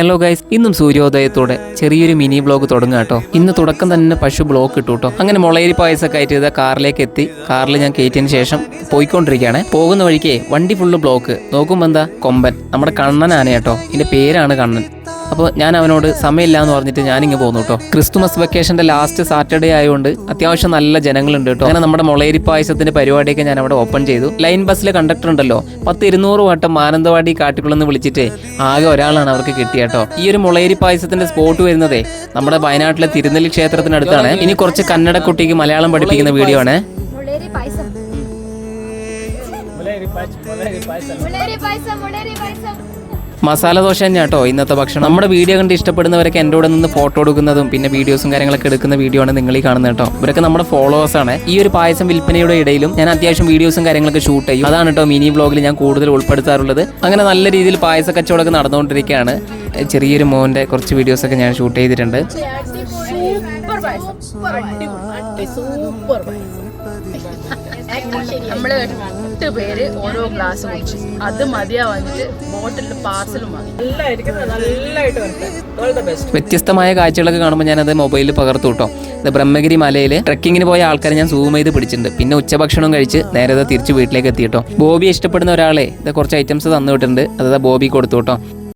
Hello guys ഇന്നും സൂര്യോദയത്തോടെ ചെറിയൊരു mini blog തുടങ്ങുക കേട്ടോ. ഇന്ന് തുടക്കം തന്നെ പശു ബ്ലോക്ക് ഇട്ടു കേട്ടോ. അങ്ങനെ മുളയരി പായസമൊക്കെ ആയിട്ട് കാറിലേക്ക് എത്തി. കാറിൽ ഞാൻ കയറ്റിയതിന് ശേഷം പോയിക്കൊണ്ടിരിക്കുകയാണ്. പോകുന്ന വഴിക്ക് വണ്ടി ഫുള്ള് ബ്ലോക്ക് നോക്കുമ്പോൾ എന്താ? കൊമ്പൻ. നമ്മുടെ കണ്ണനാണ് കേട്ടോ. ഇതിന്റെ പേരാണ് കണ്ണൻ. അപ്പോൾ ഞാൻ അവനോട് സമയമില്ല എന്ന് പറഞ്ഞിട്ട് ഞാനിങ്ങ് പോന്നു കേട്ടോ ക്രിസ്തുമസ് വെക്കേഷന്റെ ലാസ്റ്റ് സാറ്റർഡേ ആയതുകൊണ്ട് അത്യാവശ്യം നല്ല ജനങ്ങളുണ്ട് കേട്ടോ അങ്ങനെ നമ്മുടെ മുളയരി പായസത്തിന്റെ പരിപാടിയൊക്കെ ഞാൻ അവിടെ ഓപ്പൺ ചെയ്തു. ലൈൻ ബസ്സിലെ കണ്ടക്ടർ ഉണ്ടല്ലോ. പത്ത് ഇരുന്നൂറ് വട്ടം മാനന്തവാടി കാട്ടിക്കുളെന്ന് വിളിച്ചിട്ട് ആകെ ഒരാളാണ് അവർക്ക് കിട്ടിയ കേട്ടോ ഈ ഒരു മുളയരി പായസത്തിന്റെ സ്പോട്ട് വരുന്നതേ നമ്മുടെ വയനാട്ടിലെ തിരുനെല്ലി ക്ഷേത്രത്തിനടുത്താണ്. ഇനി കുറച്ച് കന്നഡ കുട്ടിക്ക് മലയാളം പഠിപ്പിക്കുന്ന വീഡിയോ ആണ്. മുളേരി പായസം. മുളേരി പായസം മുളേരി പായസം. മസാല ദോശ തന്നെ കേട്ടോ ഇന്നത്തെ ഭക്ഷണം നമ്മുടെ വീഡിയോ കണ്ട് ഇഷ്ടപ്പെടുന്നവരൊക്കെ എന്റെ കൂടെ നിന്ന് ഫോട്ടോ എടുക്കുന്നതും പിന്നെ വീഡിയോസും കാര്യങ്ങളൊക്കെ എടുക്കുന്ന വീഡിയോ ആണ് നിങ്ങൾ ഈ കാണുന്നത് കേട്ടോ ഇവരൊക്കെ നമ്മുടെ ഫോളോവേഴ്സ് ആണ് ഈ ഒരു പായസം വിൽപ്പനയുടെ ഇടയിലും ഞാൻ അത്യാവശ്യം വീഡിയോസും കാര്യങ്ങളൊക്കെ ഷൂട്ട് ചെയ്യും അതാണ് കേട്ടോ മിനി ബ്ലോഗിൽ ഞാൻ കൂടുതൽ ഉൾപ്പെടുത്താറുള്ളത് അങ്ങനെ നല്ല രീതിയിൽ പായസ കച്ചവടമൊക്കെ നടന്നുകൊണ്ടിരിക്കുകയാണ് ചെറിയൊരു മോന്റെ കുറച്ച് വീഡിയോസൊക്കെ ഞാൻ ഷൂട്ട് ചെയ്തിട്ടുണ്ട് സൂപ്പർ സൂപ്പർ നമ്മൾ എട്ട് പേര് ഓരോ ഗ്ലാസ് കുടിച്ചു. അത് മതിയാ വന്നിട്ട് ബോട്ടിലിൽ പാർസലും വാങ്ങി. വ്യത്യസ്തമായ കാഴ്ചകളൊക്കെ കാണുമ്പോൾ ഞാനത് മൊബൈലിൽ പകർത്തു കേട്ടോ. ഇത് ബ്രഹ്മഗിരി മലയിൽ ട്രക്കിങ്ങിന് പോയ ആൾക്കാരെ ഞാൻ സൂം ചെയ്ത് പിടിച്ചിട്ടുണ്ട്. പിന്നെ ഉച്ചഭക്ഷണം കഴിച്ച് നേരെ ദാ തിരിച്ച് വീട്ടിലേക്ക് എത്തി കേട്ടോ. ബോബി ഇഷ്ടപ്പെടുന്ന ഒരാളെ ഇത് കുറച്ച് ഐറ്റംസ് തന്നു വിട്ടിട്ടുണ്ട്. അത് ബോബി കൊടുത്തു കേട്ടോ.